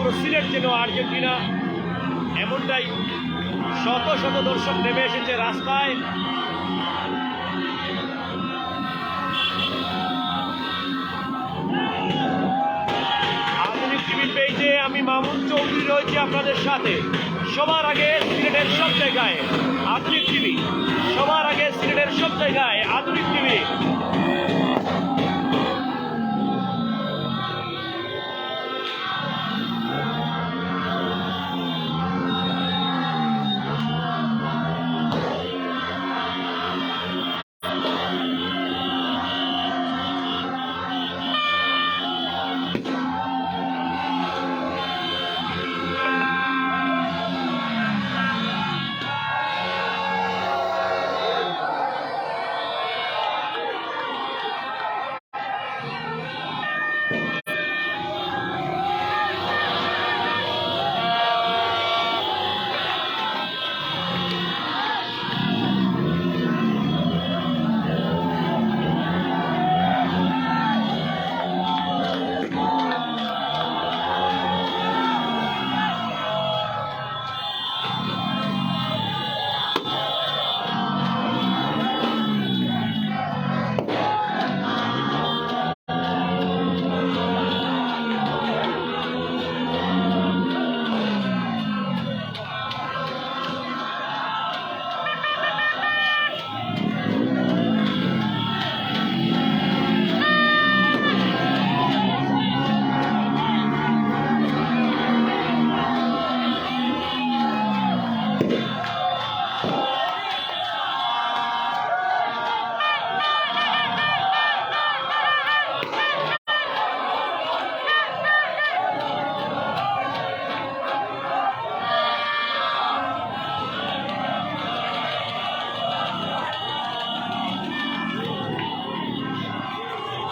পুরো সিলেট যেন আর্জেন্টিনা এমনটাই শত শত দর্শক নেমে এসেছে রাস্তায়। আধুনিক টিভি পেজে আমি মামুন চৌধুরী রয়েছি আপনাদের সাথে। সবার আগে সিলেটের সব জায়গায় আধুনিক টিভি। সবার আগে সিলেটের সব জায়গায় আধুনিক টিভি।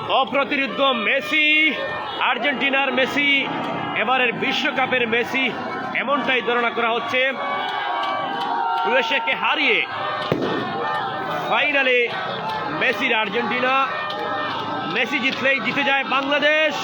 অপ্রতিরোধ মেসি, আর্জেন্টিনার মেসি, এবারের বিশ্বকাপের মেসি, এমনটাই ধারণা করা হচ্ছে। ক্রোয়েশিয়াকে হারিয়ে ফাইনালে মেসির আর্জেন্টিনা। মেসি জিতলেই জিতে যায় বাংলাদেশ।